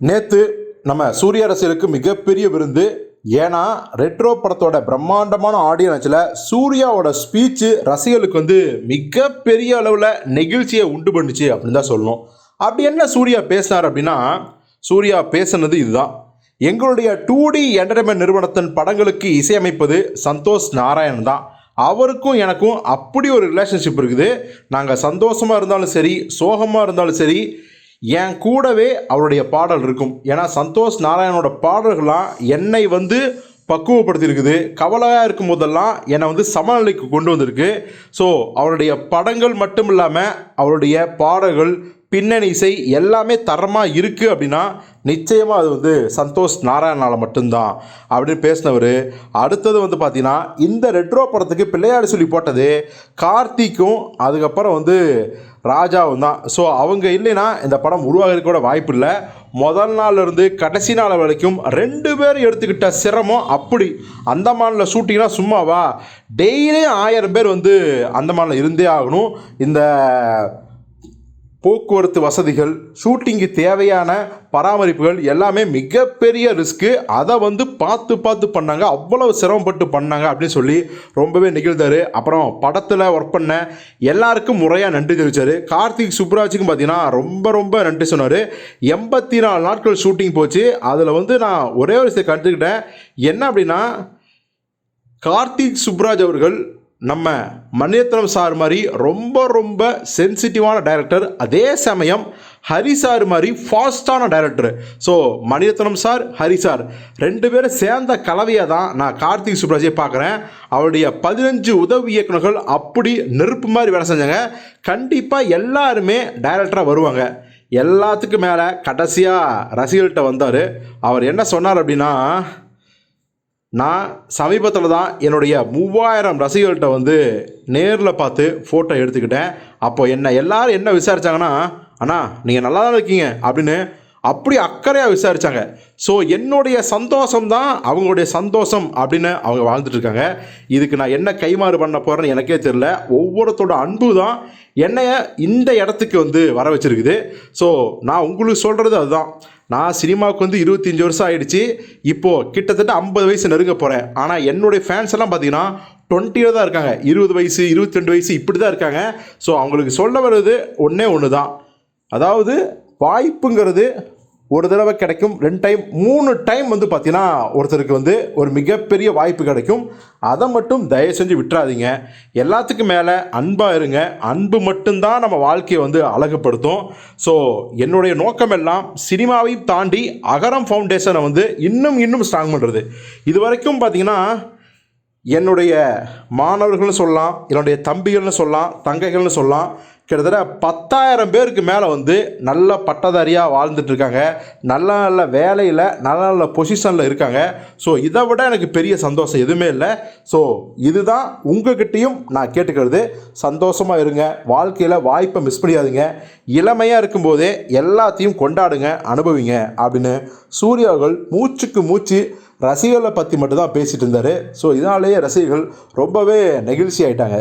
நேற்று நம்ம சூரிய அரசியலுக்கு மிகப்பெரிய விருந்து. ஏன்னா ரெட்ரோ படத்தோட பிரம்மாண்டமான ஆடியன்ஸில் சூர்யாவோட ஸ்பீச்சு ரசிகர்களுக்கு வந்து மிகப்பெரிய அளவில் நெகிழ்ச்சியை உண்டு பண்ணுச்சு அப்படின்னு தான் சொல்லணும். அப்படி என்ன சூர்யா பேசினார் அப்படின்னா சூர்யா பேசுனது இதுதான். எங்களுடைய டூ டி என்டர்டைன்மெண்ட் நிறுவனத்தின் படங்களுக்கு இசையமைப்பது சந்தோஷ் நாராயணன் தான். அவருக்கும் எனக்கும் அப்படி ஒரு ரிலேஷன்ஷிப் இருக்குது. நாங்கள் சந்தோஷமாக இருந்தாலும் சரி சோகமாக இருந்தாலும் சரி என் கூடவே அவருடைய பாடல் இருக்கும். ஏன்னா சந்தோஷ் நாராயணோட பாடல்கள்லாம் என்னை வந்து பக்குவப்படுத்தியிருக்குது. கவலையாக இருக்கும் போதெல்லாம் என்னை வந்து சமநிலைக்கு கொண்டு வந்திருக்கு. ஸோ அவருடைய படங்கள் மட்டும் இல்லாமல் அவருடைய பாடல்கள் பின்னணி இசை எல்லாமே தரமாக இருக்குது அப்படின்னா நிச்சயமாக அது வந்து சந்தோஷ் நாராயணனால் மட்டும்தான் அப்படின்னு பேசினவர். அடுத்தது வந்து பார்த்தீங்கன்னா இந்த ரெட்ரோ படத்துக்கு பிள்ளையாடு சொல்லி போட்டது கார்த்திக்கும் அதுக்கப்புறம் வந்து ராஜாவும் தான் ஸோ அவங்க இல்லைன்னா இந்த படம் உருவாகிறதுக்கு கூட வாய்ப்பு இல்லை. முதல் நாள்ல இருந்து கடைசி நாள் வரைக்கும் ரெண்டு பேர் எடுத்துக்கிட்ட சிரமம் அப்படி. அந்தமானில் ஷூட்டிங்னா சும்மாவா? டெய்லியும் ஆயிரம் பேர் வந்து அந்தமானில் இருந்தே ஆகணும். இந்த போக்குவரத்து வசதிகள் ஷூட்டிங்கு தேவையான பராமரிப்புகள் எல்லாமே மிகப்பெரிய ரிஸ்க்கு. அதை வந்து பார்த்து பார்த்து பண்ணாங்க. அவ்வளவு சிரமப்பட்டு பண்ணாங்க அப்படின்னு சொல்லி ரொம்பவே நிகழ்ந்தார். அப்புறம் படத்தில் ஒர்க் பண்ண எல்லாருக்கும் முறையாக நன்றி தெரிவித்தார் கார்த்திக் சுப்ராஜுக்கும் பார்த்தீங்கன்னா ரொம்ப ரொம்ப நன்றி சொன்னார். எண்பத்தி நாலு நாட்கள் ஷூட்டிங் போச்சு. அதில் வந்து நான் ஒரே ஒரு விஷயத்தை கற்றுக்கிட்டேன் என்ன அப்படின்னா கார்த்திக் சுப்ராஜ் அவர்கள் நம்ம மணிரத்னம் சார் மாதிரி ரொம்ப ரொம்ப சென்சிட்டிவான டைரக்டர் அதே சமயம் ஹரி சார் மாதிரி ஃபாஸ்டான director so Mani Ratnam sir Hari sir ரெண்டு பேரும் சேர்ந்த கலவையை தான் நான் கார்த்திக் சுப்ராஜை பார்க்குறேன். அவருடைய பதினஞ்சு உதவி இயக்குநர்கள் அப்படி நெருப்பு மாதிரி வேலை செஞ்சாங்க. கண்டிப்பாக எல்லாருமே டைரக்டராக வருவாங்க. எல்லாத்துக்கும் மேலே கடைசியாக ரசிகர்கிட்ட வந்தார். அவர் என்ன சொன்னார் அப்படின்னா நான் சமீபத்தில் தான் என்னுடைய மூவாயிரம் ரசிகர்கள்ட்ட வந்து நேரில் பார்த்து ஃபோட்டோ எடுத்துக்கிட்டேன். அப்போ என்ன எல்லாரும் என்ன விசாரித்தாங்கன்னா அண்ணா நீங்கள் நல்லா தான் இருக்கீங்க அப்படின்னு அப்படி அக்கறையாக விசாரித்தாங்க ஸோ என்னுடைய சந்தோஷம் தான் அவங்களுடைய சந்தோஷம் அப்படின்னு அவங்க வாழ்ந்துட்டுருக்காங்க இதுக்கு நான் என்ன கைமாறு பண்ண போகிறேன்னு எனக்கே தெரில ஒவ்வொருத்தரோட அன்பு தான் என்னைய இந்த இடத்துக்கு வந்து வர வச்சுருக்குது ஸோ நான் உங்களுக்கு சொல்கிறது அதுதான். நான் சினிமாவுக்கு வந்து இருபத்தஞ்சி வருஷம் ஆயிடுச்சு. இப்போது கிட்டத்தட்ட ஐம்பது வயசு நெருங்க போகிறேன் ஆனால் என்னுடைய ஃபேன்ஸ் எல்லாம் பார்த்தீங்கன்னா டுவெண்ட்டியில் தான் இருக்காங்க. இருபது வயசு இருபத்தி ரெண்டு வயசு இப்படி தான் இருக்காங்க. ஸோ அவங்களுக்கு சொல்ல வர்றது ஒன்றே ஒன்று தான் அதாவது வாய்ப்புங்கிறது ஒரு தடவை கிடைக்கும் ரெண்டு டைம் மூணு டைம் வந்து பார்த்தீங்கன்னா ஒருத்தருக்கு வந்து ஒரு மிகப்பெரிய வாய்ப்பு கிடைக்கும். அதை மட்டும் தயவு செஞ்சு விட்டுறாதீங்க. எல்லாத்துக்கும் மேலே அன்பாக இருங்க. அன்பு மட்டும்தான் நம்ம வாழ்க்கையை வந்து அழகுப்படுத்தும் ஸோ என்னுடைய நோக்கம் எல்லாம் சினிமாவையும் தாண்டி அகரம் ஃபவுண்டேஷனை வந்து இன்னும் இன்னும் ஸ்ட்ராங் பண்ணுறது இது வரைக்கும் பார்த்தீங்கன்னா என்னுடைய மாணவர்கள்னு சொல்லலாம் என்னுடைய தம்பிகள்னு சொல்லலாம் தங்கைகள்னு சொல்லலாம் கிட்டத்தட்ட பத்தாயிரம் பேருக்கு மேலே வந்து நல்ல பட்டதாரியாக வாழ்ந்துட்டுருக்காங்க நல்ல நல்ல வேலையில் நல்ல நல்ல பொசிஷனில் இருக்காங்க. ஸோ இதை விட எனக்கு பெரிய சந்தோஷம் எதுவுமே இல்லை. ஸோ இதுதான் உங்ககிட்டையும் நான் கேட்டுக்கிறது. சந்தோஷமாக இருங்க. வாழ்க்கையில் வாய்ப்பை மிஸ் பண்ணியாதுங்க இளமையாக இருக்கும்போதே எல்லாத்தையும் கொண்டாடுங்க அனுபவிங்க அப்படின்னு சூர்யா மூச்சுக்கு மூச்சு ரசிகர்களை பற்றி மட்டும்தான் பேசிகிட்டு இருந்தார். ஸோ இதனாலேயே ரசிகர்கள் ரொம்பவே நெகிழ்ச்சி ஆயிட்டாங்க